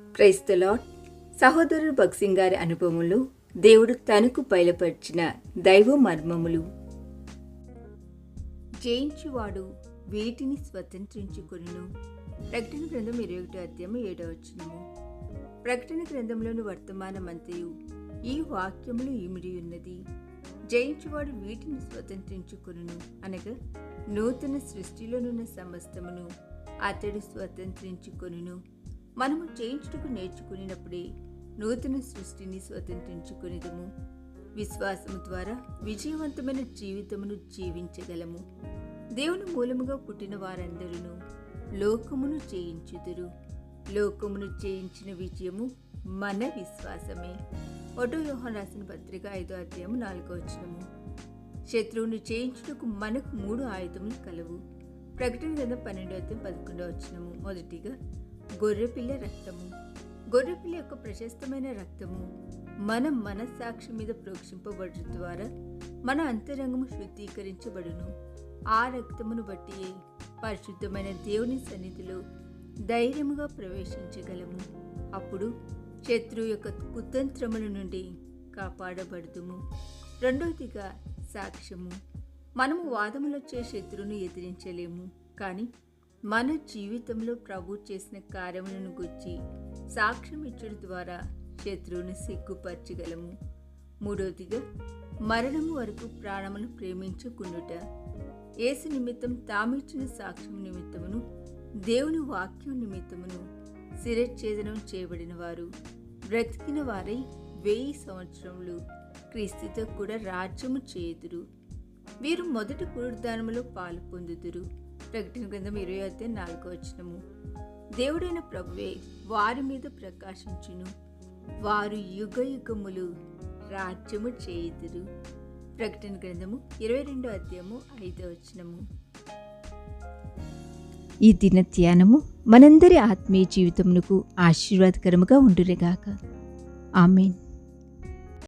క్రైస్తలాడ్ సహోదరుడు భక్సింగ్ గారి అనుభవంలో దేవుడు తనకు బయలుపరిచిన దైవ మర్మములు. జయించువాడు వీటిని స్వతంత్రించుకును ప్రకటన గ్రంథం ఇరవై ఒకటి అధ్యాయం ఏడవ వచనము. ప్రకటన గ్రంథంలోని వర్తమానమంతయు ఈ వాక్యములు ఇమిడి ఉన్నది. జయించువాడు వీటిని స్వతంత్రించుకును అనగా నూతన సృష్టిలోనున్న సమస్తమును అతడు స్వతంత్రించుకొనును. మనము చేయించుటకు నేర్చుకునేటప్పుడే నూతన సృష్టిని స్వతంత్రించుకునేదము. విశ్వాసము ద్వారా విజయవంతమైన జీవితమును జీవించగలము. దేవుని మూలముగా పుట్టిన వారందరూ లోకమును చేయించుదురు. లోకమును చేయించిన విజయము మన విశ్వాసమే. ఒటో యోహన్ రాసిన పత్రిక ఐదో అధ్యాయం నాలుగో వచనము. శత్రువును చేయించుటకు మనకు మూడు ఆయుధములు కలవు. ప్రకటన గ్రంథం పన్నెండో అధ్యాయం పదకొండో వచనము. మొదటిగా గొర్రెపిల్ల రక్తము. గొర్రెపిల్ల యొక్క ప్రశస్తమైన రక్తము మన మనస్సాక్షి మీద ప్రోక్షింపబడటం ద్వారా మన అంతరంగము శుద్ధీకరించబడును. ఆ రక్తమును బట్టి పరిశుద్ధమైన దేవుని సన్నిధిలో ధైర్యముగా ప్రవేశించగలము. అప్పుడు శత్రువు యొక్క కుతంత్రముల నుండి కాపాడబడుతుము రెండవదిగా సాక్ష్యము. మనము వాదములొచ్చే శత్రువును ఎదిరించలేము. కానీ మన జీవితంలో ప్రభు చేసిన కార్యములను గుర్చి సాక్ష్యం ఇచ్చడం ద్వారా శత్రువును సిగ్గుపరచగలము. మూడవదిగా మరణము వరకు ప్రాణమును ప్రేమించుకునుట. ఏసు నిమిత్తం తామిచ్చిన సాక్ష్యం నిమిత్తమును దేవుని వాక్యం నిమిత్తమును శిరఛేదనం చేయబడిన వారు బ్రతికిన వారై వెయ్యి సంవత్సరములు క్రీస్తుతో కూడా రాజ్యము చేయుదురు. వీరు మొదటి పునరుద్ధానములో పాలు పొందుదురు. ప్రకటన గ్రంథం ఇరవై అయితే నాలుగో వచనము. దేవుడైన ప్రభువే వారి మీద ప్రకాశించును. వారు యుగ యుగములు రాజ్యము చేయుదురు. ప్రకటన గ్రంథము ఇరవై రెండో అధ్యాయము ఐదో వచనము. ఈ దిన ధ్యానము మనందరి ఆత్మీయ జీవితమునకు ఆశీర్వాదకరముగా ఉండురేగాక. ఆమెన్.